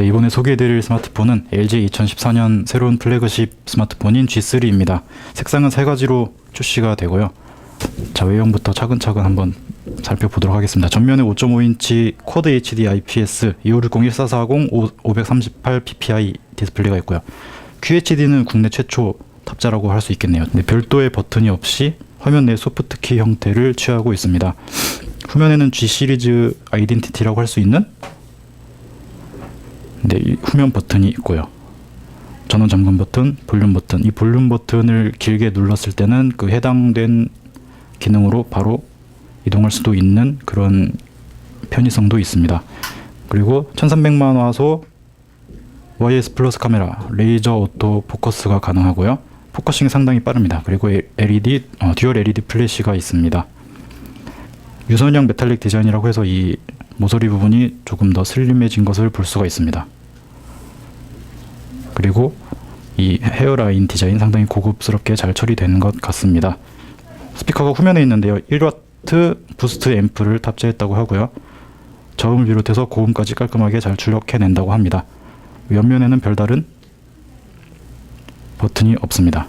네, 이번에 소개해드릴 스마트폰은 LG 2014년 새로운 플래그십 스마트폰인 G3입니다. 색상은 세 가지로 출시가 되고요. 자, 외형부터 차근차근 한번 살펴보도록 하겠습니다. 전면에 5.5인치 쿼드 HD IPS 2560 1440 538 ppi 디스플레이가 있고요. QHD는 국내 최초 탑재라고 할 수 있겠네요. 네, 별도의 버튼이 없이 화면 내 소프트키 형태를 취하고 있습니다. 후면에는 G 시리즈 아이덴티티라고 할 수 있는 네, 이 후면 버튼이 있고요. 전원 잠금 버튼, 볼륨 버튼. 이 볼륨 버튼을 길게 눌렀을 때는 그 해당된 기능으로 바로 이동할 수도 있는 그런 편의성도 있습니다. 그리고 1300만 화소 YS 플러스 카메라, 레이저 오토 포커스가 가능하고요. 포커싱이 상당히 빠릅니다. 그리고 LED, 어, 듀얼 LED 플래시가 있습니다. 유선형 메탈릭 디자인이라고 해서 이 모서리 부분이 조금 더 슬림해진 것을 볼 수가 있습니다. 그리고 이 헤어라인 디자인 상당히 고급스럽게 잘 처리되는 것 같습니다. 스피커가 후면에 있는데요. 1W 부스트 앰프를 탑재했다고 하고요. 저음을 비롯해서 고음까지 깔끔하게 잘 출력해낸다고 합니다. 옆면에는 별다른 버튼이 없습니다.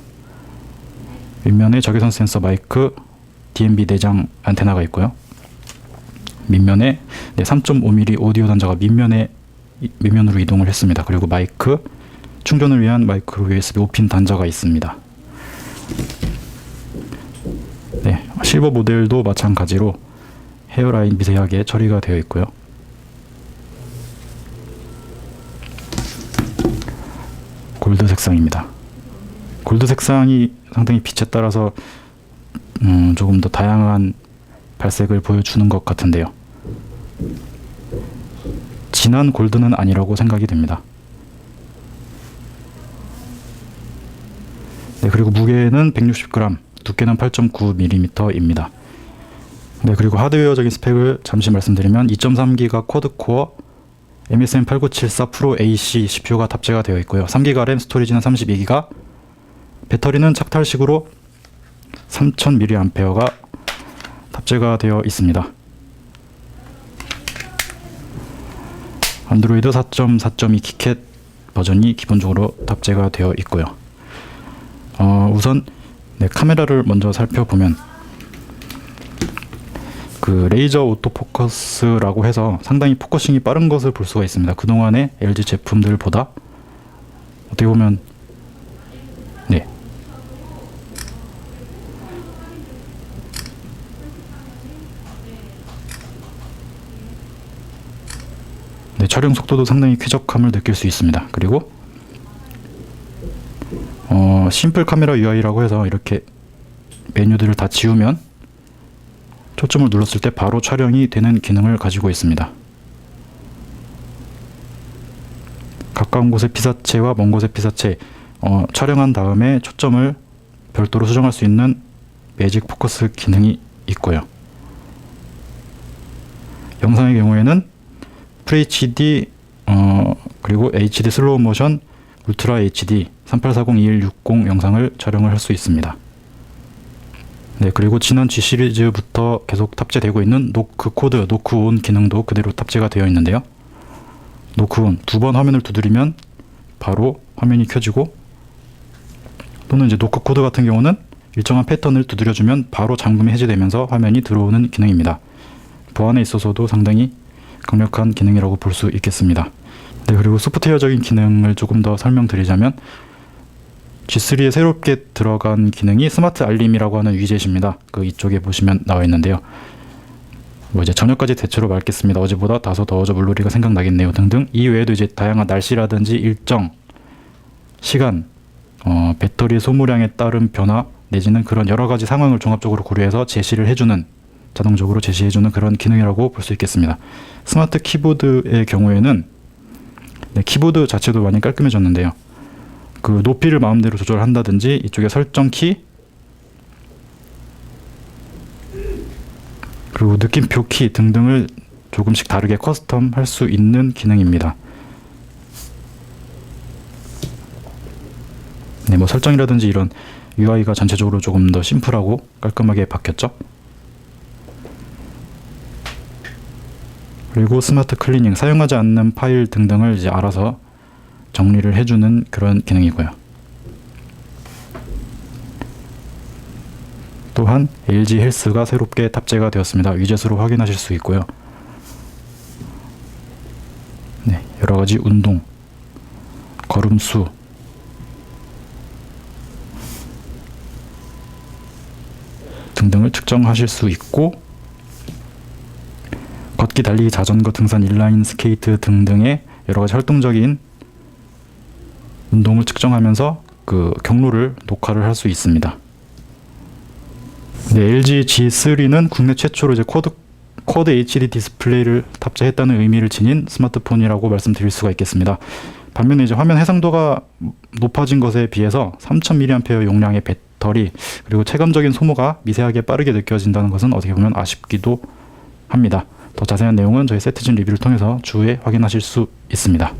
윗면에 적외선 센서 마이크, DMB 내장 안테나가 있고요. 밑면에 네, 3.5mm 오디오 단자가 밑면에 이- 밑면으로 이동을 했습니다. 그리고 마이크 충전을 위한 마이크로 USB 5핀 단자가 있습니다. 네, 실버 모델도 마찬가지로 헤어라인 미세하게 처리가 되어 있고요. 골드 색상입니다. 골드 색상이 상당히 빛에 따라서 음, 조금 더 다양한 발색을 보여주는 것 같은데요. 진한 골드는 아니라고 생각이 됩니다. 네, 그리고 무게는 160g, 두께는 8.9mm입니다. 네, 그리고 하드웨어적인 스펙을 잠시 말씀드리면 2.3기가 쿼드코어 MSM 8974 프로 AC CPU가 탑재가 되어 있고요. 3기가 램, 스토리지는 32기가, 배터리는 착탈식으로 3000mAh가 탑재가 되어 있습니다. 안드로이드 4.4.2 키캣 버전이 기본적으로 탑재가 되어 있고요. 어, 우선 네, 카메라를 먼저 살펴보면 그 레이저 오토포커스라고 해서 상당히 포커싱이 빠른 것을 볼 수가 있습니다. 그동안의 LG 제품들보다 어떻게 보면 촬영 속도도 상당히 쾌적함을 느낄 수 있습니다. 그리고 어, 심플 카메라 UI라고 해서 이렇게 메뉴들을 다 지우면 초점을 눌렀을 때 바로 촬영이 되는 기능을 가지고 있습니다. 가까운 곳의 피사체와 먼 곳의 피사체 어, 촬영한 다음에 초점을 별도로 수정할 수 있는 매직 포커스 기능이 있고요. 영상의 경우에는 FHD 어, 그리고 HD 슬로우 모션 울트라 HD 38402160 영상을 촬영을 할 수 있습니다. 네, 그리고 지난 G 시리즈부터 계속 탑재되고 있는 노크 코드, 노크 온 기능도 그대로 탑재가 되어 있는데요. 노크 온 두 번 화면을 두드리면 바로 화면이 켜지고 또는 이제 노크 코드 같은 경우는 일정한 패턴을 두드려주면 바로 잠금이 해제되면서 화면이 들어오는 기능입니다. 보안에 있어서도 상당히 강력한 기능이라고 볼 수 있겠습니다. 네, 그리고 소프트웨어적인 기능을 조금 더 설명드리자면 G3에 새롭게 들어간 기능이 스마트 알림이라고 하는 위젯입니다. 그 이쪽에 보시면 나와 있는데요. 뭐 이제 저녁까지 대체로 맑겠습니다. 어제보다 다소 더워져 물놀이가 생각나겠네요. 등등. 이 외에도 이제 다양한 날씨라든지 일정, 시간, 어, 배터리 소모량에 따른 변화 내지는 그런 여러 가지 상황을 종합적으로 고려해서 제시를 해주는 자동적으로 제시해주는 그런 기능이라고 볼 수 있겠습니다. 스마트 키보드의 경우에는 네, 키보드 자체도 많이 깔끔해졌는데요. 그 높이를 마음대로 조절한다든지 이쪽에 설정 키 그리고 느낌표 키 등등을 조금씩 다르게 커스텀 할 수 있는 기능입니다. 네, 뭐 설정이라든지 이런 UI가 전체적으로 조금 더 심플하고 깔끔하게 바뀌었죠. 그리고 스마트 클리닝 사용하지 않는 파일 등등을 이제 알아서 정리를 해주는 그런 기능이고요. 또한 LG 헬스가 새롭게 탑재가 되었습니다. 위젯으로 확인하실 수 있고요. 네, 여러 가지 운동, 걸음수, 등등을 측정하실 수 있고 걷기, 달리기, 자전거, 등산, 인라인 스케이트 등등의 여러 가지 활동적인 운동을 측정하면서 그 경로를 녹화를 할 수 있습니다. 네, LG G3는 국내 최초로 이제 쿼드 쿼드 HD 디스플레이를 탑재했다는 의미를 지닌 스마트폰이라고 말씀드릴 수가 있겠습니다. 반면에 이제 화면 해상도가 높아진 것에 비해서 3000mAh 용량의 배터리 그리고 체감적인 소모가 미세하게 빠르게 느껴진다는 것은 어떻게 보면 아쉽기도 합니다. 더 자세한 내용은 저희 세트진 리뷰를 통해서 추후에 확인하실 수 있습니다.